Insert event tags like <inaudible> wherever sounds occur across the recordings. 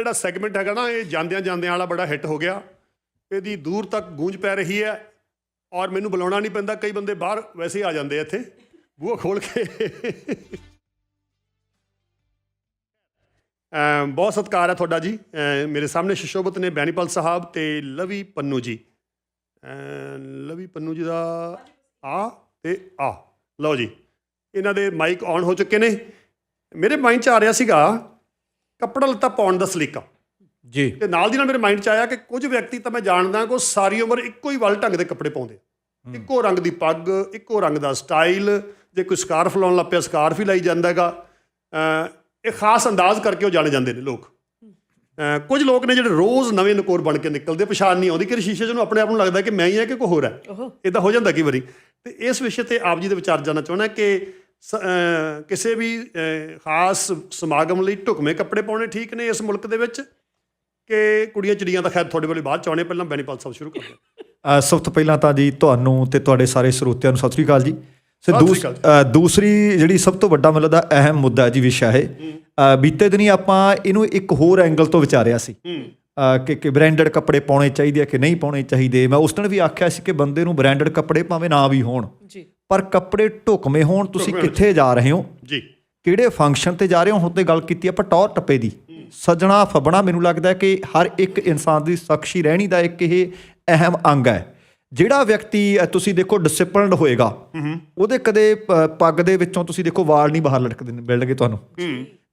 ਜਿਹੜਾ ਸੈਗਮੈਂਟ ਹੈਗਾ ਨਾ, ਇਹ ਜਾਂਦਿਆਂ ਜਾਂਦਿਆਂ ਵਾਲਾ ਬੜਾ ਹਿੱਟ ਹੋ ਗਿਆ। ਇਹਦੀ ਦੂਰ ਤੱਕ ਗੂੰਜ ਪੈ ਰਹੀ ਹੈ ਔਰ ਮੈਨੂੰ ਬੁਲਾਉਣਾ ਨਹੀਂ ਪੈਂਦਾ, ਕਈ ਬੰਦੇ ਬਾਹਰ ਵੈਸੇ ਆ ਜਾਂਦੇ ਇੱਥੇ। ਬੂਹਾ ਖੋਲ ਕੇ। ਬਹੁਤ ਸਤਿਕਾਰ ਹੈ ਤੁਹਾਡਾ ਜੀ। ਮੇਰੇ ਸਾਹਮਣੇ ਸ਼ਿਸ਼ੋਬਤ ਨੇ ਬੈਨੀਪਾਲ ਸਾਹਿਬ ਤੇ ਲਵੀ ਪੰਨੂ ਜੀ। ਲਵੀ ਪੰਨੂ ਜੀ ਦਾ ਆ ਤੇ ਆ। ਲਓ ਜੀ, ਇਹਨਾਂ ਦੇ ਮਾਈਕ ਆਨ ਹੋ ਚੁੱਕੇ ਨੇ। ਮੇਰੇ ਮਾਈਂਡ 'ਚ ਆ ਰਿਹਾ ਸੀਗਾ ਕੱਪੜਾ ਲੱਤਾ ਪਾਉਣ ਦਾ ਸਲੀਕਾ। ਜੀ। ਤੇ ਨਾਲ ਦੀ ਨਾਲ ਮੇਰੇ ਮਾਈਂਡ 'ਚ ਆਇਆ ਕਿ ਕੁਝ ਵਿਅਕਤੀ ਤਾਂ ਮੈਂ ਜਾਣਦਾ ਕਿ ਉਹ ਸਾਰੀ ਉਮਰ ਇੱਕੋ ਹੀ ਵੱਲ ਢੰਗ ਦੇ ਕੱਪੜੇ ਪਾਉਂਦੇ ਆ। ਇੱਕੋ ਰੰਗ ਦੀ ਪੱਗ ਇੱਕੋ ਰੰਗ ਦਾ ਸਟਾਈਲ ਜੇ ਕੋਈ ਸਕਾਰਫ ਲਾਉਣ ਲੱਗ ਪਿਆ ਸਕਾਰਫ ਹੀ ਲਾਈ ਜਾਂਦਾ ਹੈਗਾ। ਇਹ ਖਾਸ ਅੰਦਾਜ਼ ਕਰਕੇ ਉਹ ਜਾਣੇ ਜਾਂਦੇ ਨੇ ਲੋਕ। ਕੁਝ ਲੋਕ ਨੇ ਜਿਹੜੇ ਰੋਜ਼ ਨਵੇਂ ਨਕੋਰ ਬਣ ਕੇ ਨਿਕਲਦੇ ਪਛਾਣ ਨਹੀਂ ਆਉਂਦੀ ਕਿ ਸ਼ੀਸ਼ੇ 'ਚ ਨੂੰ ਆਪਣੇ ਆਪ ਨੂੰ ਲੱਗਦਾ ਕਿ ਮੈਂ ਹੀ ਹਾਂ ਕਿ ਕੋਈ ਹੋਰ ਹੈ। ਇਦਾਂ ਹੋ ਜਾਂਦਾ ਕਈ ਵਾਰੀ। ਤੇ ਇਸ ਵਿਸ਼ੇ ਤੇ ਆਪ ਜੀ ਦੇ ਵਿਚਾਰ ਜਾਨਣਾ ਚਾਹੁੰਦਾ ਕਿ ਕਿਸੇ ਵੀ ਖਾਸ ਸਮਾਗਮ ਲਈ ਢੁਕਵੇਂ ਕੱਪੜੇ ਪਾਉਣੇ ਠੀਕ ਨੇ ਇਸ ਮੁਲਕ ਦੇ ਵਿੱਚ ਕਿ ਕੁੜੀਆਂ ਚਿੜੀਆਂ ਤਾਂ ਖੈਰ ਤੁਹਾਡੇ ਵਾਲੀ ਬਾਅਦ ਚਾਉਣੇ ਪਹਿਲਾਂ ਬੈਨੀਪਾਲ ਸਾਹਿਬ ਸ਼ੁਰੂ ਕਰਦੇ ਸਭ ਤੋਂ ਪਹਿਲਾਂ ਤਾਂ ਜੀ ਤੁਹਾਨੂੰ ਤੇ ਤੁਹਾਡੇ ਸਾਰੇ ਸਰੋਤਿਆਂ ਨੂੰ ਸਤਿ ਸ੍ਰੀ ਅਕਾਲ ਜੀ। ਸੋ ਦੂਸਰੀ ਜਿਹੜੀ ਸਭ ਤੋਂ ਵੱਡਾ ਮਤਲਬ ਦਾ ਅਹਿਮ ਮੁੱਦਾ ਜੀ ਵਿਸ਼ਾ ਹੈ ਬੀਤੇ ਦਿਨੀ ਆਪਾਂ ਇਹਨੂੰ ਇੱਕ ਹੋਰ ਐਂਗਲ ਤੋਂ ਵਿਚਾਰਿਆ ਸੀ। ਕਿ ਕਿ ਬ੍ਰਾਂਡਡ ਕੱਪੜੇ ਪਾਉਣੇ ਚਾਹੀਦੇ ਆ ਕਿ ਨਹੀਂ ਪਾਉਣੇ ਚਾਹੀਦੇ। ਮੈਂ ਉਸ ਦਿਨ ਵੀ ਆਖਿਆ ਸੀ ਕਿ ਬੰਦੇ ਨੂੰ ਬ੍ਰਾਂਡਡ ਕੱਪੜੇ ਭਾਵੇਂ ਨਾ ਵੀ ਹੋਣ ਜੀ। ਪਰ ਕੱਪੜੇ ਢੁਕਵੇਂ ਹੋਣ ਤੁਸੀਂ ਕਿੱਥੇ ਜਾ ਰਹੇ ਹੋ? ਜੀ। ਕਿਹੜੇ ਫੰਕਸ਼ਨ ਤੇ ਜਾ ਰਹੇ ਹੋ? ਹੁਣ ਤੇ ਗੱਲ ਕੀਤੀ ਆਪਾਂ ਟੌਰ ਟੱਪੇ ਦੀ। ਸੱਜਣਾ ਫਬਣਾ ਮੈਨੂੰ ਲੱਗਦਾ ਕਿ ਹਰ ਇੱਕ ਇਨਸਾਨ ਦੀ ਸਖਸ਼ੀ ਰਹਿਣੀ ਦਾ ਇੱਕ ਇਹ ਅਹਿਮ ਅੰਗ ਹੈ। ਜਿਹੜਾ ਵਿਅਕਤੀ ਤੁਸੀਂ ਦੇਖੋ ਡਿਸਪਲਿਨਡ ਹੋਏਗਾ ਉਹਦੇ ਕਦੇ ਪੱਗ ਦੇ ਵਿੱਚੋਂ ਤੁਸੀਂ ਦੇਖੋ ਵਾਲ ਨਹੀਂ ਬਾਹਰ ਲਟਕਦੇ ਮਿਲਣਗੇ ਤੁਹਾਨੂੰ।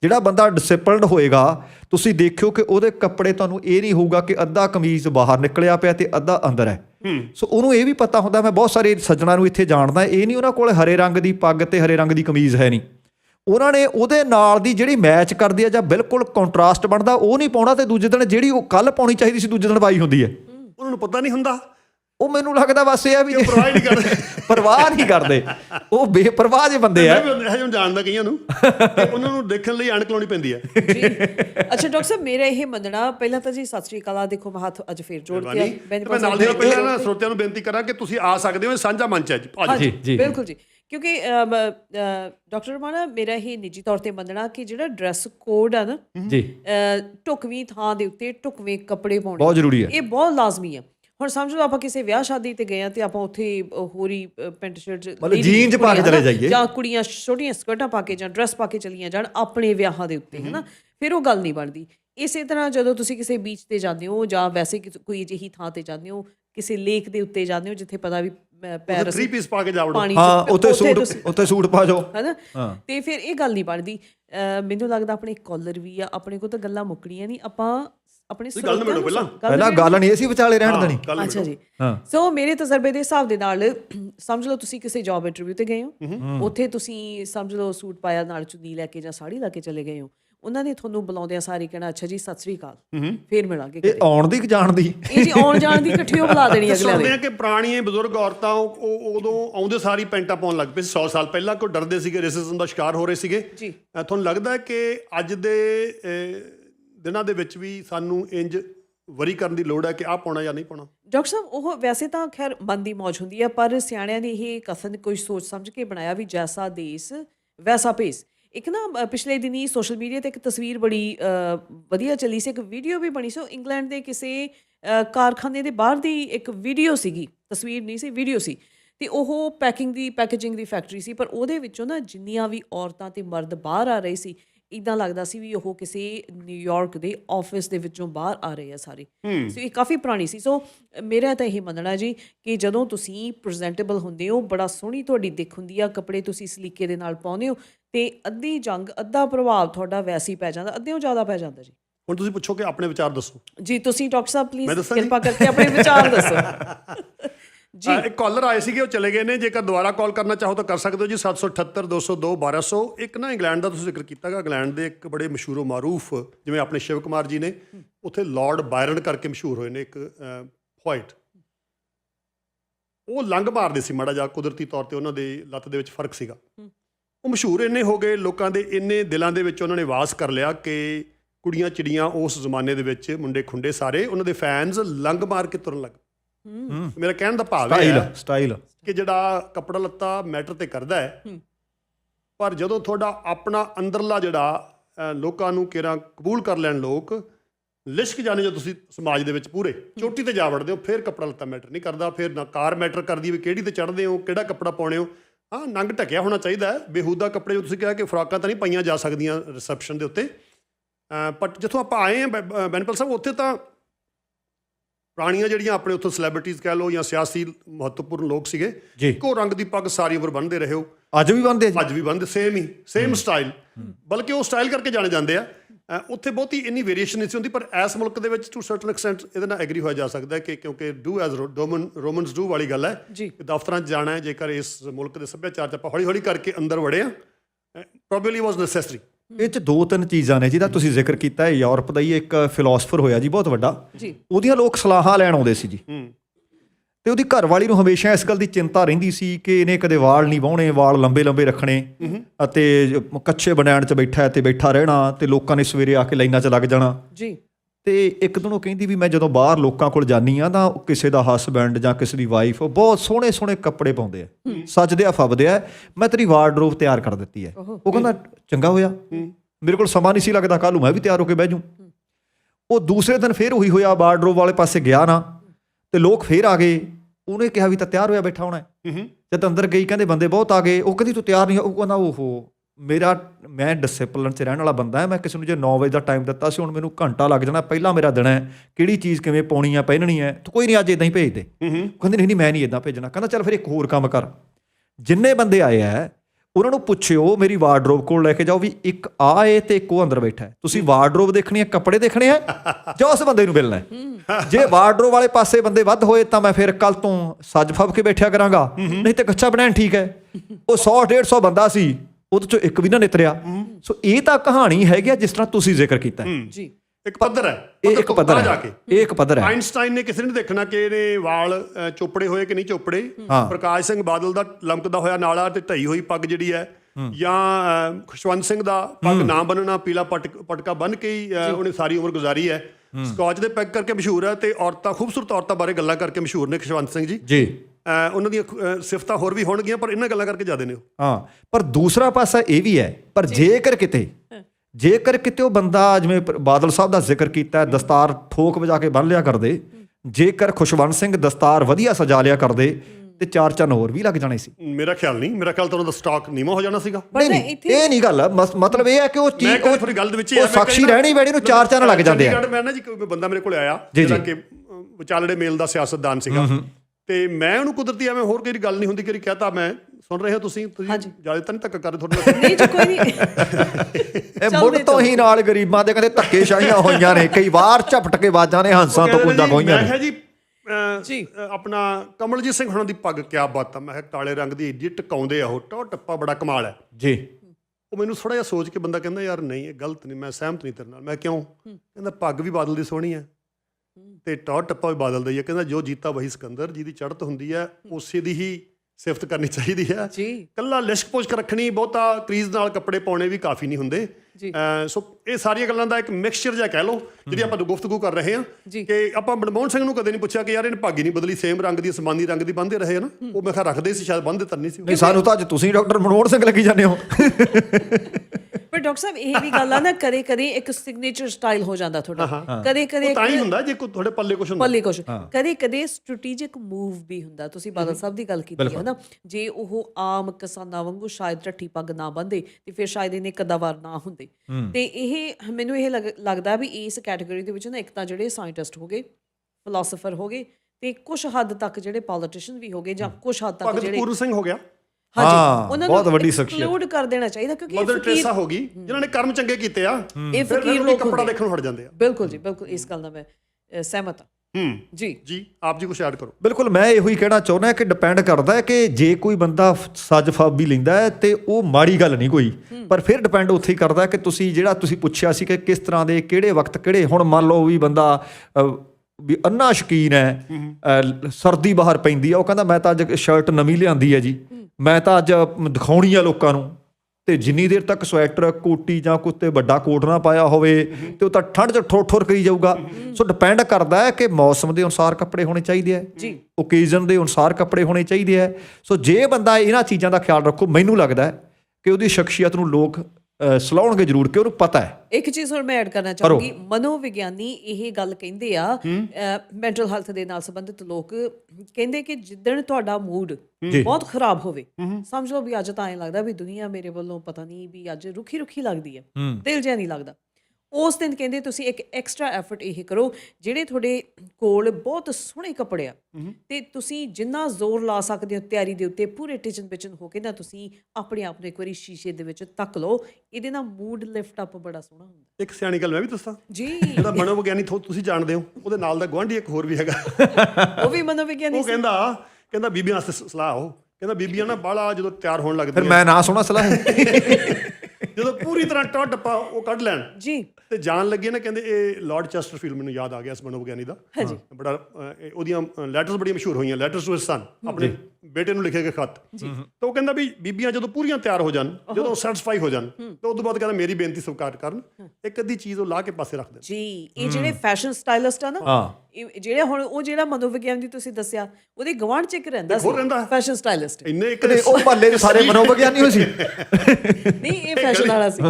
ਜਿਹੜਾ ਬੰਦਾ ਡਿਸਪਲਿਨਡ ਹੋਏਗਾ ਤੁਸੀਂ ਦੇਖਿਓ ਕਿ ਉਹਦੇ ਕੱਪੜੇ ਤੁਹਾਨੂੰ ਇਹ ਨਹੀਂ ਹੋਊਗਾ ਕਿ ਅੱਧਾ ਕਮੀਜ਼ ਬਾਹਰ ਨਿਕਲਿਆ ਪਿਆ ਤੇ ਅੱਧਾ ਅੰਦਰ ਹੈ। ਸੋ ਉਹਨੂੰ ਇਹ ਵੀ ਪਤਾ ਹੁੰਦਾ ਮੈਂ ਬਹੁਤ ਸਾਰੇ ਸੱਜਣਾ ਨੂੰ ਇੱਥੇ ਜਾਣਦਾ ਇਹ ਨਹੀਂ ਉਹਨਾਂ ਕੋਲ ਹਰੇ ਰੰਗ ਦੀ ਪੱਗ ਤੇ ਹਰੇ ਰੰਗ ਦੀ ਕਮੀਜ਼ ਹੈ ਨਹੀਂ। ਉਹਨਾਂ ਨੇ ਉਹਦੇ ਨਾਲ ਦੀ ਜਿਹੜੀ ਮੈਚ ਕਰਦੀ ਹੈ ਜਾਂ ਬਿਲਕੁਲ ਕੰਟਰਾਸਟ ਬਣਦਾ ਉਹ ਨਹੀਂ ਪਾਉਣਾ ਤੇ ਦੂਜੇ ਦਿਨ ਜਿਹੜੀ ਉਹ ਕੱਲ ਪਾਉਣੀ ਚਾਹੀਦੀ ਸੀ ਦੂਜੇ ਦਿਨ ਪਾਈ ਹੁੰਦੀ ਹੈ। ਉਹਨਾਂ ਨੂੰ ਪਤਾ ਨਹੀਂ ਹੁੰਦਾ। ਉਹ ਮੈਨੂੰ ਲੱਗਦਾ ਬਸ ਇਹ ਆ ਵੀ ਪਰਵਾਹ ਹੀ ਨਹੀਂ ਕਰਦੇ। <laughs> ਪਰਵਾਹ ਨਹੀਂ ਕਰਦੇ। ਉਹ ਬੇਪਰਵਾਹ ਜਿਹੇ ਬੰਦੇ ਆ। ਮੈਂ ਵੀ ਇਹ ਜਾਣਦਾ ਕਈਆਂ ਨੂੰ। ਤੇ ਉਹਨਾਂ ਨੂੰ ਦੇਖਣ ਲਈ ਅਣਕ ਲਾਉਣੀ ਪੈਂਦੀ ਹੈ ਜੀ। ਅੱਛਾ ਡਾਕਟਰ ਸਾਹਿਬ ਮੇਰਾ ਇਹ ਮੰਨਣਾ ਪਹਿਲਾਂ ਤਾਂ ਜੀ ਸਤਿ ਸ੍ਰੀ ਅਕਾਲ ਆ ਦੇਖੋ ਮੈਂ ਹੱਥ ਅੱਜ ਫੇਰ ਜੋੜ ਕੇ ਮੈਂ ਨਾਲ ਦੀ ਪਹਿਲਾਂ ਨਾ ਸਰੋਤਿਆਂ ਨੂੰ ਬੇਨਤੀ ਕਰਾਂ ਕਿ ਤੁਸੀਂ ਆ ਸਕਦੇ ਹੋ ਸਾਂਝਾ ਮੰਚ ਹੈ ਜੀ। ਆ। ਜੀ ਜੀ। ਬਿਲਕੁਲ ਜੀ। ਕਿਉਂਕਿ ਡਾਕਟਰ ਰਮਾਨਾ ਮੇਰਾ ਇਹ ਨਿੱਜੀ ਤੌਰ ਤੇ ਮੰਨਣਾ ਕਿ ਜਿਹੜਾ ਡਰੈਸ ਕੋਡ ਆ ਨਾ ਜੀ। ਅ, ਢੁਕਵੀਂ ਥਾਂ ਦੇ ਉੱਤੇ ਢੁਕਵੇਂ ਕੱਪੜੇ ਪਾਉਣੇ। ਬਹੁਤ ਜ਼ਰੂਰੀ ਹੈ। ਇਹ ਬਹੁਤ ਲਾਜ਼ਮੀ ਆ ਹੁਣ ਸਮਝ ਲਓ ਆਪਾਂ ਕਿਸੇ ਵਿਆਹ ਸ਼ਾਦੀ ਤੇ ਗਏ ਆ ਤੇ ਆਪਾਂ ਉੱਥੇ ਹੋਰੀ ਪੈਂਟ ਸ਼ਰਟ ਮਤਲਬ ਜੀਨ 'ਚ ਪਾ ਕੇ ਚਲੇ ਜਾਈਏ। ਜਾਂ ਕੁੜੀਆਂ ਛੋਟੀਆਂ ਸਕਰਟਾਂ ਪਾ ਕੇ ਜਾਂ ਡਰੈਸ ਪਾ ਕੇ ਚਲੀਆਂ ਜਾਣ ਆਪਣੇ ਵਿਆਹਾਂ ਦੇ ਉੱਤੇ ਹੈਨਾ? ਫਿਰ ਉਹ ਗੱਲ ਨਹੀਂ ਬਣਦੀ। ਇਸੇ ਤਰ੍ਹਾਂ ਜਦੋਂ ਤੁਸੀਂ ਕਿਸੇ ਬੀਚ ਤੇ ਜਾਂਦੇ ਹੋ ਜਾਂ ਵੈਸੇ ਕੋਈ ਅਜਿਹੀ ਥਾਂ ਤੇ ਜਾਂਦੇ ਹੋ ਕਿਸੇ ਲੇਕ ਦੇ ਉੱਤੇ ਜਾਂਦੇ ਹੋ ਜਿੱਥੇ ਪਤਾ ਵੀ ਪੈਰ ਅਸੀਂ three piece ਪਾ ਕੇ ਜਾ ਵੜੋ। ਪਾਣੀ 'ਚ- ਹਾਂ ਉੱਥੇ ਸੂਟ ਉੱਥੇ ਸੂਟ ਪਾ ਜਾਓ। ਹੈਨਾ? ਤੇ ਫਿਰ ਇਹ ਗੱਲ ਨਹੀਂ ਬਣਦੀ। ਮੈਨੂੰ ਲੱਗਦਾ ਆਪਣੇ ਕਾਲਰ ਵੀ ਆ ਆਪਣੇ ਕੋਲ ਤਾਂ ਗੱਲਾਂ ਮੁੱਕਣੀਆਂ ਨਹੀਂ। ਆਪਾਂ ਆਪਣੇ ਤੁਸੀਂ ਗੱਲ ਨਿਬੇੜੋ ਪਹਿਲਾਂ। ਪਹਿਲਾਂ ਗੱਲ ਨਹੀਂ ਸੀ ਵਿਚਾਲੇ ਰਹਿਣ ਦੇਣੀ। ਗੱਲ ਅੱਛਾ ਜੀ। ਹਾਂ। ਸੋ ਮੇਰੇ ਤਜਰਬੇ ਦੇ ਹਿਸਾਬ ਦੇ ਨਾਲ <clears throat> ਸਮਝ ਲਓ ਤੁਸੀਂ ਕਿਸੇ ਜੌਬ ਇੰਟਰਵਿਊ ਤੇ ਗਏ ਹੋ। ਉੱਥੇ ਤੁਸੀਂ ਸਮਝ ਲਓ ਸੂਟ ਪਾਇਆ ਨਾਲ ਚੁੰਨੀ ਲੈ ਕੇ ਜਾਂ ਸਾੜੀ ਲਾ ਕੇ ਚਲੇ ਗਏ ਹੋ। ਉਹਨਾਂ ਨੇ ਤੁਹਾਨੂੰ ਬੁਲਾਉਂਦਿਆਂ ਸਾਰੇ ਕਹਿਣਾ ਅੱਛਾ ਜੀ ਸਤਿ ਸ੍ਰੀ ਅਕਾਲ। ਫੇਰ ਮਿਲਾਂਗੇ ਇਹ ਕਦੇ ਆਉਣ ਦੀ ਕਿ ਜਾਣ ਦੀ? ਇਹ ਜੀ ਆਉਣ ਜਾਣ ਦੀ ਇਕੱਠੀ ਉਹ ਬੁਲਾ ਦੇਣੀ ਅਗਲੇ ਸੁਣਦੇ ਆ ਕਿ ਪੁਰਾਣੀਆਂ ਬਜ਼ੁਰਗ ਔਰਤਾਂ ਉਹ ਉਹ- ਉਦੋਂ ਆਉਂਦੇ ਸਾਰੀ ਪੈਂਟਾਂ ਪਾਉਣ ਲੱਗ ਪਏ 100 ਸਾਲ ਪਹਿਲਾਂ ਕੋਈ ਡਰਦੇ ਸੀਗੇ ਰੇਸਿਜ਼ਮ ਦਾ ਸ਼ਿਕਾਰ ਹੋ ਰਹੇ ਸੀਗੇ। ਜੀ। ਅ, ਤੁਹਾਨੂੰ ਲੱਗਦਾ ਹੈ ਕਿ ਅੱਜ ਦੇ ਅ, ਦਿਨਾਂ ਦੇ ਵਿੱਚ ਵੀ ਸਾਨੂੰ ਇੰਜ ਵਰੀ ਕਰਨ ਦੀ ਲੋੜ ਹੈ ਕਿ ਆਹ ਪਾਉਣਾ ਜਾਂ ਨਹੀਂ ਪਾਉਣਾ। ਡਾਕਟਰ ਸਾਹਿਬ, ਉਹ ਵੈਸੇ ਤਾਂ ਖੈਰ ਮਨ ਦੀ ਮੌਜ ਹੁੰਦੀ ਹੈ, ਪਰ ਸਿਆਣਿਆਂ ਨੇ ਇਹ ਕਥਨ ਕੋਈ ਸੋਚ ਸਮਝ ਕੇ ਬਣਾਇਆ ਵੀ ਜੈਸਾ ਦੇਸ, ਵੈਸਾ ਭੇਸ। ਇੱਕ ਨਾ ਪਿਛਲੇ ਦਿਨੀ ਸੋਸ਼ਲ ਮੀਡੀਆ ਤੇ ਇੱਕ ਤਸਵੀਰ ਬੜੀ ਵਧੀਆ ਚੱਲੀ ਸੀ, ਇੱਕ ਵੀਡੀਓ ਵੀ ਬਣੀ ਸੀ, ਉਹ ਇੰਗਲੈਂਡ ਦੇ ਕਿਸੇ ਕਾਰਖਾਨੇ ਦੇ ਬਾਹਰ ਦੀ ਇੱਕ ਵੀਡੀਓ ਸੀਗੀ। ਤਸਵੀਰ ਨਹੀਂ ਸੀ, ਵੀਡੀਓ ਸੀ। ਤੇ ਉਹ ਪੈਕਿੰਗ ਦੀ, ਪੈਕੇਜਿੰਗ ਦੀ ਫੈਕਟਰੀ ਸੀ, ਪਰ ਉਹਦੇ ਵਿੱਚੋਂ ਨਾ ਜਿੰਨੀਆਂ ਵੀ ਔਰਤਾਂ ਤੇ ਮਰਦ ਬਾਹਰ ਆ ਰਹੇ ਸੀ ਇਦਾਂ ਲੱਗਦਾ ਸੀ ਵੀ ਉਹ ਕਿਸੇ ਨਿਊਯਾਰਕ ਦੇ ਆਫਿਸ ਦੇ ਵਿੱਚੋਂ ਬਾਹਰ ਆ ਰਹੇ ਆ ਸਾਰੇ। ਸੋ ਇਹ ਕਾਫੀ ਪੁਰਾਣੀ ਸੀ। ਸੋ ਮੇਰਾ ਤਾਂ ਇਹ ਮੰਨਣਾ ਜੀ ਕਿ ਜਦੋਂ ਤੁਸੀਂ ਪ੍ਰੈਜ਼ੈਂਟੇਬਲ ਹੁੰਦੇ ਹੋ ਬੜਾ ਸੋਹਣੀ ਤੁਹਾਡੀ ਦਿੱਖ ਹੁੰਦੀ ਆ ਕੱਪੜੇ ਤੁਸੀਂ ਸਲੀਕੇ ਦੇ ਨਾਲ ਪਾਉਂਦੇ ਹੋ ਤੇ ਅੱਧੀ ਜੰਗ ਅੱਧਾ ਪ੍ਰਭਾਵ ਤੁਹਾਡਾ ਵੈਸੇ ਪੈ ਜਾਂਦਾ ਅੱਧਿਓਂ ਜ਼ਿਆਦਾ ਪੈ ਜਾਂਦਾ ਜੀ। ਹੁਣ ਤੁਸੀਂ ਪੁੱਛੋ ਕਿ ਆਪਣੇ ਵਿਚਾਰ ਦੱਸੋ। ਜੀ ਤੁਸੀਂ ਡਾਕਟਰ ਸਾਹਿਬ ਪਲੀਜ਼? ਕਿਰਪਾ ਕਰਕੇ ਆਪਣੇ ਵਿਚਾਰ ਦੱਸੋ। <laughs> ਜੀ। ਇੱਕ ਕਾਲਰ ਆਏ ਸੀਗੇ ਉਹ ਚਲੇ ਗਏ ਨੇ। ਜੇਕਰ ਦੁਬਾਰਾ ਕਾਲ ਕਰਨਾ ਚਾਹੋ ਤਾਂ ਕਰ ਸਕਦੇ ਹੋ ਜੀ। 778 202 1200 ਇੱਕ ਨਾ ਇੰਗਲੈਂਡ ਦਾ ਤੁਸੀਂ ਜ਼ਿਕਰ ਕੀਤਾਗਾ। ਇੰਗਲੈਂਡ ਦੇ ਇੱਕ ਬੜੇ ਮਸ਼ਹੂਰ ਮਾਰੂਫ ਜਿਵੇਂ ਆਪਣੇ ਸ਼ਿਵ ਕੁਮਾਰ ਜੀ ਨੇ ਉੱਥੇ ਲਾਰਡ ਬਾਇਰਨ ਕਰਕੇ ਮਸ਼ਹੂਰ ਹੋਏ ਨੇ ਇੱਕ ਵਾਈਟ ਉਹ ਲੰਗ ਮਾਰਦੇ ਸੀ ਮਾੜਾ ਜਿਹਾ ਕੁਦਰਤੀ ਤੌਰ ਤੇ ਉਹਨਾਂ ਦੇ ਲੱਤ ਦੇ ਵਿੱਚ ਫ਼ਰਕ ਸੀਗਾ। ਉਹ ਮਸ਼ਹੂਰ ਇੰਨੇ ਹੋ ਗਏ ਲੋਕਾਂ ਦੇ ਇੰਨੇ ਦਿਲਾਂ ਦੇ ਵਿੱਚ ਉਹਨਾਂ ਨੇ ਵਾਸ ਕਰ ਲਿਆ ਕਿ ਕੁੜੀਆਂ ਚਿੜੀਆਂ ਉਸ ਜ਼ਮਾਨੇ ਦੇ ਵਿੱਚ ਮੁੰਡੇ ਖੁੰਡੇ ਸਾਰੇ ਉਹਨਾਂ ਦੇ ਫੈਨਸ ਲੰਗ ਮਾਰ ਕੇ ਤੁਰਨ ਲੱਗ ਪਏ। ਮੇਰਾ ਕਹਿਣ ਦਾ ਭਾਵ ਇਹ ਸਟਾਈਲ ਹੈ ਸਟਾਈਲ ਕਿ ਜਿਹੜਾ ਕੱਪੜਾ ਲੱਤਾ ਮੈਟਰ ਤੇ ਕਰਦਾ ਹੈ ਪਰ ਜਦੋਂ ਤੁਹਾਡਾ ਆਪਣਾ ਅੰਦਰਲਾ ਜਿਹੜਾ ਅ, ਲੋਕਾਂ ਨੂੰ ਕਿਰਾਂ ਕਬੂਲ ਕਰ ਲੈਣ ਲੋਕ ਲਿਸ਼ਕ ਜਾਣੇ ਜੋ ਤੁਸੀਂ ਸਮਾਜ ਦੇ ਵਿੱਚ ਪੂਰੇ ਚੋਟੀ ਤੇ ਜਾ ਵੜਦੇ ਹੋ ਫਿਰ ਕੱਪੜਾ ਲੱਤਾ ਮੈਟਰ ਨਹੀਂ ਕਰਦਾ ਫਿਰ ਨਾ ਕਾਰ ਮੈਟਰ ਕਰਦੀ ਵੀ ਕਿਹੜੀ ਤੇ ਚੜ੍ਹਦੇ ਹੋ ਕਿਹੜਾ ਕੱਪੜਾ ਪਾਉਣੇ ਹੋ। ਹਾਂ ਨੰਗ ਢਕਿਆ ਹੋਣਾ ਚਾਹੀਦਾ ਹੈ ਬੇਹੂਦਾ ਕੱਪੜੇ ਜੋ ਤੁਸੀਂ ਕਿਹਾ ਕਿ ਫਰਾਕਾਂ ਤਾਂ ਨਹੀਂ ਪਾਈਆਂ ਜਾ ਸਕਦੀਆਂ ਰਿਸੈਪਸ਼ਨ ਦੇ ਉੱਤੇ। ਬਟ ਜਿੱਥੋਂ ਆਪਾਂ ਆਏ ਹਾਂ ਬ- ਬੈਨਪਲ ਸਾਹਿਬ ਉੱਥੇ ਤਾਂ ਪੁਰਾਣੀਆਂ ਜਿਹੜੀਆਂ ਆਪਣੇ ਉੱਥੋਂ ਸੈਲੀਬ੍ਰਿਟੀਜ਼ ਕਹਿ ਲਓ ਜਾਂ ਸਿਆਸੀ ਮਹੱਤਵਪੂਰਨ ਲੋਕ ਸੀਗੇ ਜੀ। ਇੱਕੋ ਰੰਗ ਦੀ ਪੱਗ ਸਾਰੀ ਉਮਰ ਬੰਨ੍ਹਦੇ ਰਹੇ ਹੋ। ਅੱਜ ਵੀ ਜੀ। ਅੱਜ ਵੀ ਬੰਦ ਸੇਮ ਹੀ ਸੇਮ ਸਟਾਈਲ ਬਲਕਿ ਉਹ ਸਟਾਈਲ ਕਰਕੇ ਜਾਣੇ ਜਾਂਦੇ ਆ। ਉੱਥੇ ਬਹੁਤੀ ਇੰਨੀ ਵੇਰੀਏਸ਼ਨ ਨਹੀਂ ਸੀ ਹੁੰਦੀ ਪਰ ਇਸ ਮੁਲਕ ਦੇ ਵਿੱਚ ਟੂ ਸਰਟਨ ਐਕਸਟੈਂਟ ਇਹਦੇ ਨਾਲ ਐਗਰੀ ਹੋਇਆ ਜਾ ਸਕਦਾ ਹੈ ਕਿ ਕਿਉਂਕਿ do as Roman Romans do ਵਾਲੀ ਗੱਲ ਹੈ। ਕਿ ਦਫ਼ਤਰਾਂ 'ਚ ਜਾਣਾ ਹੈ ਜੇਕਰ ਇਸ ਮੁਲਕ ਦੇ ਸੱਭਿਆਚਾਰ 'ਚ ਆਪਾਂ ਹੌਲੀ ਹੌਲੀ ਕਰਕੇ ਅੰਦਰ ਵੜੇ ਆ ਪ੍ਰੋਬਬਲੀ ਵਾਸ ਨੈਸੈਸਰੀ ਇਹ ਚ ਦੋ ਤਿੰਨ ਚੀਜ਼ਾਂ ਨੇ ਜਿਹਦਾ ਤੁਸੀਂ ਜ਼ਿਕਰ ਕੀਤਾ ਹੈ ਯੂਰਪ ਦਾ ਹੀ ਇੱਕ ਫਿਲਾਸਫਰ ਹੋਇਆ ਜੀ ਬਹੁਤ ਵੱਡਾ। ਜੀ। ਉਹਦੀਆਂ ਲੋਕ ਸਲਾਹਾਂ ਲੈਣ ਆਉਂਦੇ ਸੀ ਜੀ। ਹੂੰ। ਤੇ ਉਹਦੀ ਘਰਵਾਲੀ ਨੂੰ ਹਮੇਸ਼ਾ ਇਸ ਗੱਲ ਦੀ ਚਿੰਤਾ ਰਹਿੰਦੀ ਸੀ ਕਿ ਇਹਨੇ ਕਦੇ ਵਾਲ ਨਹੀਂ ਵਾਹੁਣੇ ਵਾਲ ਲੰਬੇ ਲੰਬੇ ਰੱਖਣੇ ਅਤੇ ਕੱਚੇ ਬਣਾਉਣ 'ਚ ਬੈਠਾ ਤੇ ਬੈਠਾ ਰਹਿਣਾ ਤੇ ਲੋਕਾਂ ਨੇ ਸਵੇਰੇ ਆ ਕੇ ਲਾਈਨਾਂ 'ਚ ਲੱਗ ਜਾਣਾ। ਜੀ। ਤੇ ਇੱਕ ਦਿਨ ਉਹ ਕਹਿੰਦੀ ਵੀ ਮੈਂ ਜਦੋਂ ਬਾਹਰ ਲੋਕਾਂ ਕੋਲ ਜਾਨੀ ਆ ਤਾਂ ਕਿਸੇ ਦਾ ਹਸਬੈਂਡ ਜਾਂ ਕਿਸੇ ਦੀ ਵਾਈਫ ਬਹੁਤ ਸੋਹਣੇ ਸੋਹਣੇ ਕੱਪੜੇ ਪਾਉਂਦੇ ਆ। ਸੱਜਦੇ ਆ ਫੱਬਦੇ ਆ ਮੈਂ ਤੇਰੀ ਵਾਰਡਰੋਬ ਤਿਆਰ ਕਰ ਦਿੱਤੀ ਹੈ। ਉਹ ਕਹਿੰਦਾ ਚੰਗਾ ਹੋਇਆ। ਮੇਰੇ ਕੋਲ ਸਮਾਂ ਨਹੀਂ ਸੀ ਲੱਗਦਾ ਕੱਲ ਨੂੰ ਮੈਂ ਵੀ ਤਿਆਰ ਹੋ ਕੇ ਬਹਿ ਜੂ ਉਹ ਦੂਸਰੇ ਦਿਨ ਫੇਰ ਉਹੀ ਹੋਇਆ ਵਾਰਡਰੋਬ ਵਾਲੇ ਪਾਸੇ ਗਿਆ ਨਾ ਤੇ ਲੋਕ ਫੇਰ ਆ ਗਏ। ਉਹਨੇ ਕਿਹਾ ਵੀ ਤਾਂ ਤਿਆਰ ਹੋਇਆ ਬੈਠਾ ਹੋਣਾ ਜਦ ਅੰਦਰ ਗਈ ਕਹਿੰਦੇ ਬੰਦੇ ਬਹੁਤ ਆ ਗਏ। ਉਹ ਕਹਿੰਦੀ ਤੂੰ ਤਿਆਰ ਨਹੀਂ ਉਹ ਕਹਿੰਦਾ ਓਹੋ ਮੇਰਾ ਮੈਂ ਡਿਸਪਲਿਨ 'ਚ ਰਹਿਣ ਵਾਲਾ ਬੰਦਾ ਹੈ ਮੈਂ ਕਿਸੇ ਨੂੰ ਜੇ 9 ਵਜੇ ਦਾ ਟਾਈਮ ਦਿੱਤਾ ਸੀ ਹੁਣ ਮੈਨੂੰ ਘੰਟਾ ਲੱਗ ਜਾਣਾ ਪਹਿਲਾਂ ਮੇਰਾ ਦਿਨ ਹੈ ਕਿਹੜੀ ਚੀਜ਼ ਕਿਵੇਂ ਪਾਉਣੀ ਆ ਪਹਿਨਣੀ ਹੈ ਤੂੰ ਕੋਈ ਨਹੀਂ ਅੱਜ ਇਦਾਂ ਹੀ ਭੇਜ ਦੇ ਹੂੰ ਕਹਿੰਦੇ ਨਹੀਂ ਨਹੀਂ ਮੈਂ ਨਹੀਂ ਇਦਾਂ ਭੇਜਣਾ। ਕਹਿੰਦਾ ਚੱਲ ਫਿਰ ਇੱਕ ਹੋਰ ਕੰਮ ਕਰ। ਜਿੰਨੇ ਬੰਦੇ ਆਏ ਆ ਉਹਨਾਂ ਨੂੰ ਪੁੱਛਿਓ ਮੇਰੀ ਵਾਰਡਰੋਬ ਕੋਲ ਲੈ ਕੇ ਜਾਓ ਵੀ ਇੱਕ ਆ ਏ ਤੇ ਇੱਕ ਉਹ ਅੰਦਰ ਬੈਠਾ ਹੈ। ਤੁਸੀਂ ਵਾਰਡਰੋਬ ਦੇਖਣੀ ਹੈ ਕੱਪੜੇ ਦੇਖਣੇ ਆ <laughs> ਜਾਂ ਉਸ ਬੰਦੇ ਨੂੰ ਮਿਲਣਾ ਹੈ? ਜੇ ਵਾਰਡਰੋਬ ਵਾਲੇ ਪਾਸੇ ਬੰਦੇ ਵੱਧ ਹੋਏ ਤਾਂ ਮੈਂ ਫਿਰ ਕੱਲ ਤੋਂ ਸੱਜ ਫੱਬ ਕੇ ਬੈਠਿਆ ਕਰਾਂਗਾ। ਨਹੀਂ ਤੇ ਕੱਚਾ ਬਣਾਣ ਠੀਕ ਹੈ। ਉਹ 100 150 ਬੰਦਾ ਸੀ ਉਹਦੇ ਚੋਂ ਇੱਕ ਵੀ ਨਾ ਨਿਤਰਿਆ। ਸੋ ਇਹ ਤਾਂ ਕਹਾਣੀ ਹੈਗੀ ਆ ਜਿਸ ਤਰ੍ਹਾਂ ਤੁਸੀਂ ਜ਼ਿਕਰ ਕੀਤਾ ਹੈ। ਜੀ। ਇੱਕ ਪੱਧਰ ਹੈ। ਇਹ ਇੱਕ ਪੱਧਰ ਹੈ। ਜਾ ਕੇ। ਇਹ ਇੱਕ ਪੱਧਰ ਹੈ। ਆਇਨਸਟਾਈਨ ਨੇ ਕਿਸੇ ਨੇ ਦੇਖਣਾ ਕਿ ਇਹਨੇ ਵਾਲ ਚੋਪੜੇ ਹੋਏ ਕਿ ਨਹੀਂ ਚੋਪੜੇ। ਪ੍ਰਕਾਸ਼ ਸਿੰਘ ਬਾਦਲ ਦਾ ਲਮਕਦਾ ਹੋਇਆ ਨਾਲਾ ਤੇ ਢਈ ਹੋਈ ਪੱਗ ਜਿਹੜੀ ਹੈ। ਜਾਂ ਖੁਸ਼ਵੰਤ ਸਿੰਘ ਦਾ ਪੱਗ ਨਾ ਬੰਨਣਾ ਪੀਲਾ ਪਟਕ- ਪਟਕਾ ਬੰਨ ਕੇ ਉਹਨੇ ਸਾਰੀ ਉਮਰ ਗੁਜ਼ਾਰੀ ਹੈ। ਸਕਾਚ ਦੇ ਪੈਗ ਕਰਕੇ ਮਸ਼ਹੂਰ ਹੈ ਤੇ ਔਰਤਾਂ ਖੂਬਸੂਰਤ ਔਰਤਾਂ ਬਾਰੇ ਗੱਲਾਂ ਕਰਕੇ ਮਸ਼ਹੂਰ ਨੇ ਖੁਸ਼ਵੰਤ ਸਿੰਘ ਜੀ। ਜੀ। ਉਹਨਾਂ ਦੀਆਂ ਸਿਫਤਾਂ ਹੋਰ ਵੀ ਹੋਣਗੀਆਂ ਪਰ ਇਹਨਾਂ ਗੱਲਾਂ ਕਰਕੇ ਜ਼ਿਆਦਾ ਨੇ ਉਹ। ਹਾਂ ਪਰ ਦੂਸਰਾ ਪਾਸਾ ਇਹ ਵੀ ਹੈ ਪਰ ਜੇਕਰ ਕਿਤੇ ਜੇਕਰ ਕਿਤੇ ਉਹ ਬੰਦਾ ਜਿਵੇਂ ਬਾਦਲ ਸਾਹਿਬ ਦਾ ਜ਼ਿਕਰ ਕੀਤਾ ਹੈ, ਦਸਤਾਰ ਠੋਕ ਵਜਾ ਕੇ ਬੰਨ ਲਿਆ ਕਰਦੇ ਜੇਕਰ ਖੁਸ਼ਵੰਤ ਸਿੰਘ ਦਸਤਾਰ ਵਧੀਆ ਸਜਾ ਲਿਆ ਕਰਦੇ ਤੇ ਚਾਰ ਚੰਨ ਹੋਰ ਵੀ ਲੱਗ ਜਾਣੇ ਸੀ। ਮੇਰਾ ਖਿਆਲ ਨਹੀਂ ਮੇਰਾ ਖਿਆਲ ਤਾਂ ਉਹਨਾਂ ਦਾ ਸਟਾਕ ਨੀਵਾਂ ਹੋ ਜਾਣਾ ਸੀਗਾ। ਨਹੀਂ ਇਹ ਨਹੀਂ ਗੱਲ ਮਤਲਬ ਇਹ ਹੈ ਕਿ ਉਹ ਮੈਂ ਚੀਜ਼ ਕਹਿੰਦਾ ਥੋੜੀ ਗੱਲ ਦੇ ਵਿੱਚ ਹੀ ਉਹ ਸਾਖੀ ਕਹਿੰਦਾ- ਰਹਿਣੀ ਬੈਣੀ ਨੂੰ ਚਾਰ ਚੰਨ ਲੱਗ ਜਾਂਦੇ ਆ। ਮੈਂ ਨਾ ਜੀ ਕੋਈ ਬੰਦਾ ਮੇਰੇ ਕੋਲ ਆਇਆ। ਜਿਹੜਾ ਕਿ ਵਿਚਾਲੜੇ ਮੇਲ ਦਾ ਸਿਆਸਤਦਾਨ ਸੀਗਾ। ਤੇ ਮੈਂ ਉਹਨੂੰ ਕੁਦਰਤੀ ਐਵੇਂ ਹੋਰ ਕੋਈ ਗੱਲ ਨਹੀਂ ਹੁੰਦੀ ਕਿ ਕਹਤਾ ਮੈਂ। ਸੁਣ ਰਹੇ ਹੋ ਤੁਸੀਂ? ਤੁਸੀਂ ਜ਼ਿਆਦਾ ਤਾਂ ਨਹੀਂ ਧੱਕਾ ਕਰ ਰਹੇ ਤੁਹਾਡੇ <laughs> ਨਾਲ। ਨਹੀਂ ਜੀ ਕੋਈ ਨਹੀਂ। <laughs> ਇਹ ਮੁੱਢ ਤੋਂ ਹੀ ਨਾਲ ਗਰੀਬਾਂ ਦੇ ਕਹਿੰਦੇ ਧੱਕੇ ਸ਼ਾਹੀਆਂ ਹੋਈਆਂ ਨੇ। ਕਈ ਵਾਰ ਝਪਟ ਕੇ ਬਾਜਾਂ ਨੇ ਹੰਸਾਂ ਤੋਂ ਕੁੰਦਾ ਖੋਈਆਂ ਮੈਂ ਨੇ। ਕਿਹਾ ਜੀ ਜੀ। ਆਪਣਾ ਕਮਲਜੀਤ ਸਿੰਘ ਹੁਣਾਂ ਦੀ ਪੱਗ ਕਿਆ ਬਾਤ ਆ। ਮੈਂ ਕਿਹਾ ਕਾਲੇ ਰੰਗ ਦੀ ਏਡੀ ਟਕਾਉਂਦੇ ਆ ਉਹ। ਟੋ ਟੱਪਾ ਬੜਾ ਕਮਾਲ ਹੈ। ਜੀ। ਉਹ ਮੈਨੂੰ ਥੋੜਾ ਜਿਹਾ ਸੋਚ ਕੇ ਬੰਦਾ ਕਹਿੰਦਾ ਯਾਰ ਨਹੀਂ ਇਹ ਗਲਤ ਨਹੀਂ ਮੈਂ ਸਹਿਮਤ ਨਹੀਂ ਤੇਰੇ ਨਾਲ। ਮੈਂ ਕਿਉਂ? ਕਹਿੰਦਾ ਪੱਗ ਵੀ ਬਾਦਲ ਦੀ ਸੋਹਣੀ ਹੈ। ਤੇ ਟੌਰ ਟੱਪਾ ਵੀ ਬਾਦਲ ਦਾ ਹੀ ਹੈ ਕਹਿੰਦਾ ਜੋ ਜੀਤਾ ਵਹੀ ਸਿਕੰਦਰ ਜਿਹਦੀ ਚੜ੍ਹਤ ਹੁੰਦੀ ਹੈ ਉਸੇ ਦੀ ਹੀ ਸਿਫਤ ਕਰਨੀ ਚਾਹੀਦੀ ਹੈ ਜੀ। ਕੱਲਾ ਲਿਸ਼ਕ ਪੁਸ਼ਕ ਰੱਖਣੀ ਬਹੁਤਾ ਕਰੀਜ਼ ਨਾਲ ਕੱਪੜੇ ਪਾਉਣੇ ਵੀ ਕਾਫੀ ਨਹੀਂ ਹੁੰਦੇ। ਸੋ ਇਹ ਸਾਰੀਆਂ ਗੱਲਾਂ ਦਾ ਇੱਕ ਮਿਕਸਚਰ ਜਿਹਾ ਕਹਿ ਲਓ ਜਿਹੜੀ ਆਪਾਂ ਗੁਫ਼ਤਗੂ ਕਰ ਰਹੇ ਹਾਂ। ਕਿ ਆਪਾਂ ਮਨਮੋਹਨ ਸਿੰਘ ਨੂੰ ਕਦੇ ਨਹੀਂ ਪੁੱਛਿਆ ਕਿ ਯਾਰ ਇਹਨੇ ਹੀ ਨਹੀਂ ਬਦਲੀ ਸੇਮ ਰੰਗ ਦੀ ਸਮਾਨੀ ਰੰਗ ਦੀ ਬੰਨ੍ਹਦੇ ਰਹੇ ਨਾ। ਉਹ ਮੈਂ ਕਿਹਾ ਰੱਖਦੇ ਸੀ ਸ਼ਾਇਦ ਬੰਨ੍ਹਦੇ ਤਾਂ ਨਹੀਂ ਸੀ ਨਹੀਂ ਸਾਨੂੰ ਤਾਂ ਅੱਜ ਤੁਸੀਂ ਡਾਕਟਰ ਮਨਮੋਹਨ ਸਿੰਘ ਲੱਗੀ ਜਾਂਦੇ ਹੋ। ਪਰ ਡਾਕਟਰ ਸਾਹਿਬ ਇਹ ਵੀ ਗੱਲ ਆ ਨਾ ਕਦੇ ਕਦੇ ਇੱਕ ਸਿਗਨੇਚਰ ਸਟਾਈਲ ਹੋ ਜਾਂਦਾ ਤੁਹਾਡਾ। ਕਦੇ ਕਦੇ ਤਾਂ ਹੀ ਹੁੰਦਾ ਜੇ ਕੋਈ ਤੁਹਾਡੇ ਪੱਲੇ ਕੁਛ ਹੁੰਦਾ। ਪੱਲੇ ਕੁਛ। ਕਦੇ ਕਦੇ ਸਟ੍ਰੈਟੇਜਿਕ ਮੂਵ ਵੀ ਹੁੰਦਾ। ਤੁਸੀਂ ਬਾਦਲ ਸਾਹਿਬ ਦੀ ਗੱਲ ਕੀਤੀ ਹੈ ਨਾ ਜੇ ਉਹ ਆਮ ਕਿਸਾਨਾਂ ਵਾਂਗੂ ਸ਼ਾਇਦ ਢੱਠੀ ਪੱਗ ਨਾ ਬੰਦੇ ਤੇ ਫਿਰ ਸ਼ਾਇਦ ਇਹਨੇ ਕਦਾਵਾਰ ਨਾ ਹੁੰਦੇ। ਤੇ ਇਹ ਮੈਨੂੰ ਇਹ ਲੱਗ- ਲੱਗਦਾ ਵੀ ਇਸ ਕੈਟਾਗਰੀ ਦੇ ਵਿੱਚ ਨਾ ਇੱਕ ਤਾਂ ਜਿਹੜੇ ਸਾਇੰਟਿਸਟ ਹੋਗੇ ਫਿਲਾਸਫਰ ਹੋਗੇ ਤੇ ਕੁਝ ਹੱਦ ਤੱਕ ਜਿਹੜੇ ਪੋਲੀਟੀਸ਼ੀਅਨ ਵੀ ਹੋਗੇ ਜਾਂ ਕੁਝ ਹੱਦ ਤੱਕ ਭਗਤ ਜਿਹੜੇ ਪੂਰਨ ਸਿੰਘ ਹੋ ਗਿਆ। ਹਾਂ, ਬਹੁਤ ਵੱਡੀ ਸ਼ਖਸੀਅਤ। include ਕਰ ਦੇਣਾ ਚਾਹੀਦਾ ਕਿਉਂਕਿ ਇਹ ਮਦਰ ਫਕੀਰ ਟ੍ਰੇਸਾ ਹੋ ਗਈ ਜਿਨ੍ਹਾਂ ਨੇ ਕਰਮ ਚੰਗੇ ਕੀਤੇ ਆ ਇਹ ਫਿਰ ਫਕੀਰ ਲੋਕ ਕੱਪੜਾ ਹੁੰਦੇ। ਦੇਖਣੋਂ ਹਟ ਜਾਂਦੇ ਆ। ਬਿਲਕੁਲ ਜੀ ਬਿਲਕੁਲ ਇਸ ਗੱਲ ਨਾਲ ਮੈਂ ਅ, ਸਹਿਮਤ ਹਾਂ। ਹੂੰ ਜੀ। ਜੀ ਆਪ ਜੀ ਕੁਛ ਐਡ ਕਰੋ। ਬਿਲਕੁਲ ਮੈਂ ਇਹੋ ਹੀ ਕਹਿਣਾ ਚਾਹੁੰਦਾ ਕਿ ਡਿਪੈਂਡ ਕਰਦਾ ਹੈ ਕਿ ਜੇ ਕੋਈ ਬੰਦਾ ਫ- ਸੱਜ ਫੱਬ ਵੀ ਲੈਂਦਾ ਹੈ ਤੇ ਉਹ ਮਾੜੀ ਗੱਲ ਨਹੀਂ ਕੋਈ ਪਰ ਫਿਰ ਡਿਪੈਂਡ ਉੱਥੇ ਹੀ ਕਰਦਾ ਕਿ ਤੁਸੀਂ ਜਿਹੜਾ ਤੁਸੀਂ ਪੁੱਛਿਆ ਸੀ ਕਿ ਕਿਸ ਤਰ੍ਹਾਂ ਦੇ ਕਿਹੜੇ ਵਕਤ ਕਿਹੜੇ ਹੁਣ ਮੰਨ ਲਓ ਵੀ ਬੰਦਾ ਅ, ਵੀ ਅੰਨਾ ਸ਼ਕੀਨ ਹੈ ਅ, ਸਰਦੀ ਬਾਹਰ ਪੈਂਦੀ ਆ ਉਹ ਕਹਿੰਦਾ ਮੈਂ ਤਾਂ ਅੱਜ ਸ਼ਰਟ ਨਵੀਂ ਲਿਆਂਦੀ ਹੈ ਜੀ। ਮੈਂ ਤਾਂ ਅੱਜ ਦਿਖਾਉਣੀ ਆ ਲੋਕਾਂ ਨੂੰ ਤੇ ਜਿੰਨੀ ਦੇਰ ਤੱਕ ਸਵੈਟਰ ਕੋਟੀ ਜਾਂ ਕੁੱਤੇ ਵੱਡਾ ਕੋਟ ਨਾ ਪਾਇਆ ਹੋਵੇ ਤੇ ਉਹ ਤਾਂ ਠੰਡ 'ਚ ਠੋਰ ਠੋਰ ਕਰੀ ਜਾਊਗਾ। ਸੋ ਡਿਪੈਂਡ ਕਰਦਾ ਹੈ ਕਿ ਮੌਸਮ ਦੇ ਅਨੁਸਾਰ ਕੱਪੜੇ ਹੋਣੇ ਚਾਹੀਦੇ ਆ। ਜੀ। ਓਕੇਜ਼ਨ ਦੇ ਅਨੁਸਾਰ ਕੱਪੜੇ ਹੋਣੇ ਚਾਹੀਦੇ ਆ। ਸੋ ਜੇ ਬੰਦਾ ਇਹਨਾਂ ਚੀਜ਼ਾਂ ਦਾ ਖਿਆਲ ਰੱਖੋ ਮੈਨੂੰ ਲੱਗਦਾ ਹੈ ਕਿ ਉਹਦੀ ਸ਼ਖਸੀਅਤ ਨੂੰ ਲੋਕ ਸਲਾਉਣਗੇ ਜ਼ਰੂਰ ਕਿ ਉਹਨੂੰ ਪਤਾ ਹੈ। ਇੱਕ ਚੀਜ਼ ਹੋਰ ਮੈਂ ਐਡ ਕਰਨਾ ਚਾਹੂੰਗੀ। ਮਨੋਵਿਗਿਆਨੀ ਇਹ ਗੱਲ ਕਹਿੰਦੇ ਆ ਮੈਂਟਲ ਹੈਲਥ ਦੇ ਨਾਲ ਸੰਬੰਧਿਤ ਲੋਕ ਕਹਿੰਦੇ ਕਿ ਜਿੱਦਣ ਤੁਹਾਡਾ ਮੂਡ ਬਹੁਤ ਖਰਾਬ ਹੋਵੇ ਸਮਝ ਲਓ ਵੀ ਅੱਜ ਤਾਂ ਐਂ ਲੱਗਦਾ ਵੀ ਦੁਨੀਆ ਮੇਰੇ ਵੱਲੋਂ ਪਤਾ ਨਹੀਂ ਵੀ ਅੱਜ ਰੁੱਖੀ ਰੁੱਖੀ ਲੱਗਦੀ ਹੈ। ਦਿਲ ਜਿਹਾ ਨਹੀਂ ਲੱਗਦਾ। ਉਸ ਦਿਨ ਕਹਿੰਦੇ ਤੁਸੀਂ ਇੱਕ ਐਕਸਟਰਾ ਐਫਰਟ ਇਹ ਕਰੋ ਜਿਹੜੇ ਤੁਹਾਡੇ ਕੋਲ ਬਹੁਤ ਸੋਹਣੇ ਕੱਪੜੇ ਆ ਤੇ ਤੁਸੀਂ ਜਿੰਨਾ ਜ਼ੋਰ ਲਾ ਸਕਦੇ ਹੋ ਤਿਆਰੀ ਦੇ ਉੱਤੇ ਪੂਰੇ ਟਿਚਨ ਪਿਚਨ ਹੋ ਕੇ ਨਾ ਤੁਸੀਂ ਆਪਣੇ ਆਪ ਨੂੰ ਇੱਕ ਵਾਰੀ ਸ਼ੀਸ਼ੇ ਦੇ ਵਿੱਚ ਤੱਕ ਲਓ ਇਹਦੇ ਨਾਲ ਮੂਡ ਲਿਫਟ ਅਪ ਬੜਾ ਸੋਹਣਾ ਹੁੰਦਾ। ਇੱਕ ਸਿਆਣੀ ਗੱਲ ਮੈਂ ਵੀ ਦੱਸਾਂ? ਜੀ। ਜਿਹੜਾ ਮਨੋਵਿਗਿਆਨੀ ਤੁਸੀਂ ਜਾਣਦੇ ਹੋ ਉਹਦੇ ਨਾਲ ਦਾ ਗੁਆਂਢੀ ਇੱਕ ਹੋਰ ਵੀ ਹੈਗਾ। <laughs> ਉਹ ਵੀ ਮਨੋਵਿਗਿਆਨੀ ਉਹ ਕਹਿੰਦਾ ਕਹਿੰਦਾ ਬੀਬੀਆਂ ਵਾਸਤੇ ਸਲਾਹ ਉਹ ਕਹਿੰਦਾ ਬੀਬੀਆਂ ਨਾ ਬਾਹਲਾ ਜਦੋਂ ਤਿਆਰ ਹੋਣ ਫਿਰ ਲੱਗਦੀਆਂ ਮੈਂ ਨਾ ਸੋਹਣਾ ਸਲਾਹ। <laughs> ਜਦੋਂ ਪੂਰੀ ਤਰ੍ਹਾਂ ਟੌ ਟੱਪਾ ਉਹ ਕੱਢ ਲੈਣ। ਜੀ। ਤੇ ਜਾਣ ਲੱਗੇ ਨਾ ਕਹਿੰਦੇ ਇਹ ਲਾਰਡ ਚੈਸਟਰਫੀਲਡ ਮੈਨੂੰ ਯਾਦ ਆ ਗਿਆ ਇਸ ਮਨੋਵਿਗਿਆਨੀ ਦਾ। ਹਾਂਜੀ। ਬੜਾ ਉਹਦੀਆਂ ਲੈਟਰਸ ਬੜੀਆਂ ਮਸ਼ਹੂਰ ਹੋਈਆਂ ਲੈਟਰਸ ਟੂ ਹਿਸ ਸਨ ਆਪਣੇ ਬੇਟੇ ਨੂੰ ਲਿਖੇ ਗਏ ਖੱਤ। ਤਾਂ ਉਹ ਕਹਿੰਦਾ ਵੀ ਬੀਬੀਆਂ ਜਦੋਂ ਪੂਰੀਆਂ ਤਿਆਰ ਹੋ ਜਾਣ ਜਦੋਂ ਸੈਟੀਸਫਾਈ ਹੋ ਜਾਣ ਤਾਂ ਉਸ ਤੋਂ ਬਾਅਦ ਕਹਿੰਦਾ ਮੇਰੀ ਬੇਨਤੀ ਸਵੀਕਾਰ ਕਰਨ ਇੱਕ ਅੱਧੀ ਚੀਜ਼ ਉਹ ਲਾ ਕੇ ਪਾਸੇ ਰੱਖ ਦੇਣ। ਜੀ ਇਹ ਜਿਹੜੇ ਫੈਸ਼ਨ ਸਟਾਈਲਿਸਟ ਆ ਨਾ ਹਾਂ। ਇਹ ਜਿਹੜੇ ਹੁਣ ਉਹ ਜਿਹੜਾ ਮਨੋਵਿਗਿਆਨ ਦੀ ਤੁਸੀਂ ਦੱਸਿਆ ਉਹਦੇ ਗਵਾਂਢ ਚ ਇੱਕ ਰਹਿੰਦਾ ਹੋਰ ਰਹਿੰਦਾ। ਫੈਸ਼ਨ ਸਟਾਈਲਿਸਟ ਇੰਨੇ ਇੱਕ ਤੇ ਉਹ ਮਹੱਲੇ ਦੇ ਸਾਰੇ ਮਨੋਵਿਗਿਆਨੀ ਹੋ ਸੀ। <laughs> ਨਹੀਂ ਫੈਸ਼ਨ ਵਾਲਾ ਸੀ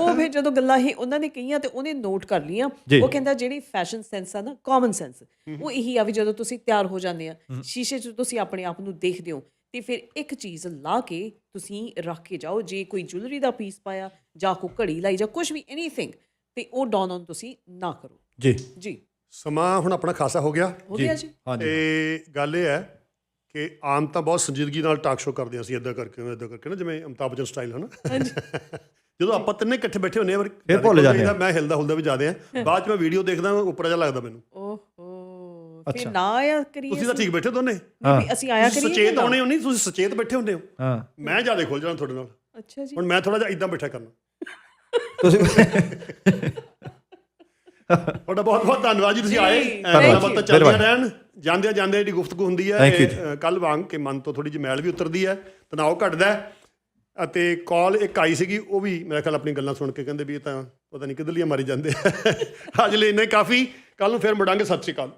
ਉਹ ਫਿਰ ਜਦੋਂ ਗੱਲਾਂ ਇਹ ਉਹਨਾਂ ਨੇ ਕਹੀਆਂ ਤੇ ਉਹਨੇ ਨੋਟ ਕਰ ਲਈਆਂ। ਉਹ ਕਹਿੰਦਾ ਜਿਹੜੀ ਫੈਸ਼ਨ ਸੈਂਸ ਆ ਨਾ ਕਾਮਨ ਸੈਂਸ ਉਹ ਇਹੀ ਆ ਵੀ ਜਦੋਂ ਤੁਸੀਂ ਤਿਆਰ ਹੋ ਜਾਂਦੇ ਆ ਸ਼ੀਸ਼ੇ 'ਚ ਤੁਸੀਂ ਆਪਣੇ ਆਪ ਨੂੰ ਦੇਖਦੇ ਹੋ ਤੇ ਫਿਰ ਇੱਕ ਚੀਜ਼ ਲਾ ਕੇ ਤੁਸੀਂ ਰੱਖ ਕੇ ਜਾਓ ਜੇ ਕੋਈ ਜੁਐਲਰੀ ਦਾ ਪੀਸ ਪਾਇਆ ਜਾਂ ਕੋਈ ਘੜੀ ਲਾਈ ਜਾਂ ਕੁਝ ਵੀ ਐਨੀਥਿੰਗ ਤੇ ਉਹ ਡਾਊਨ ਔਨ ਤੁਸੀਂ ਨਾ ਕਰੋ। ਜੀ। ਜੀ। ਸਮਾਂ ਹੁਣ ਆਪਣਾ ਖਾਸਾ ਹੋ ਗਿਆ। ਹੋ ਗਿਆ ਜੀ। ਹਾਂਜੀ। ਤੇ ਗੱਲ ਇਹ ਹੈ ਕਿ ਆਮ ਤਾਂ ਬਹੁਤ ਸੰਜੀਦਗੀ ਨਾਲ ਟਾਕ ਸ਼ੋ ਕਰਦੇ ਅਸੀਂ ਇਦਾਂ ਕਰਕੇ ਇਦਾਂ ਕਰਕੇ ਨਾ ਜਿਵੇਂ ਅਮਤਾਬ ਬੱਚਨ ਸਟਾਈਲ ਹਨਾ? ਜਦੋਂ ਆਪਾਂ ਤਿੰਨੇ ਇਕੱਠੇ ਬੈਠੇ ਹੁੰਦੇ ਆ ਫਿਰ ਭੁੱਲ ਜਾਂਦੇ ਆ। ਮੈਂ ਹਿਲਦਾ ਹੁਲਦਾ ਵੀ ਜਾਂਦੇ ਆ। ਬਾਅਦ ਚ ਮੈਂ ਵੀਡੀਓ ਦੇਖਦਾ ਉੱਪਰ ਜਿਹਾ ਲੱਗਦਾ ਮੈਨੂੰ। ਓਹੋ ਫਿਰ ਨਾ ਆਇਆ ਕਰੀਏ ਤੁਸੀਂ ਤਾਂ ਠੀਕ ਬੈਠੇ ਦੋਨੇ। ਅਸੀਂ ਆਇਆ ਕਰੀਏ ਸੁਚੇਤ? ਆਉਣੇ ਹੋ? ਨਹੀਂ ਤੁਸੀਂ ਸੁਚੇਤ ਬੈਠੇ ਹੁੰਦੇ ਹੋ। ਹਾਂ। ਮੈਂ ਜ਼ਿਆਦਾ ਖੁੱਲ ਜਾਣਾ ਤੁਹਾਡੇ ਨਾਲ। ਅੱਛਾ ਜੀ। ਹੁਣ ਮੈਂ ਥੋੜਾ ਜਿਹਾ ਇਦਾਂ ਬੈਠਾ ਕਰਨਾ। ਤੁਸੀਂ ਤੁਹਾਡਾ ਬਹੁਤ ਬਹੁਤ ਧੰਨਵਾਦ ਜੀ ਤੁਸੀਂ ਆਏ। ਜੀ, ਗੱਲਾਂ ਬਾਤਾਂ. ਚੱਲਦੀਆਂ ਰਹਿਣ। ਜਾਂਦੇ ਜਾਂਦੇ ਜਿਹੜੀ ਗੁਫ਼ਤਗੂ ਹੁੰਦੀ ਹੈ ਕੱਲ ਵਾਂਗ ਕਿ ਮਨ ਤੋਂ ਥੋੜੀ ਜਿਹੀ ਮੈਲ ਵੀ ਉਤਰਦੀ ਹੈ ਤਣਾਅ ਘਟਦਾ ਅਤੇ ਕਾਲ ਇੱਕ ਆਈ ਸੀਗੀ ਉਹ ਵੀ ਮੇਰੇ ਖਿਆਲ ਆਪਣੀ ਗੱਲਾਂ ਸੁਣ ਕੇ ਕਹਿੰਦੇ ਵੀ ਇਹ ਤਾਂ ਪਤਾ ਨਹੀਂ ਕਿੱਧਰ ਲਈ ਮਾਰੀ ਜਾਂਦੇ <laughs> ਅੱਜ ਲਈ ਇੰਨਾ ਕਾਫੀ। ਕੱਲ ਨੂੰ ਫਿਰ ਮੁੜਾਂਗੇ ਸਤਿ ਸ਼੍ਰੀ ਅਕਾਲ।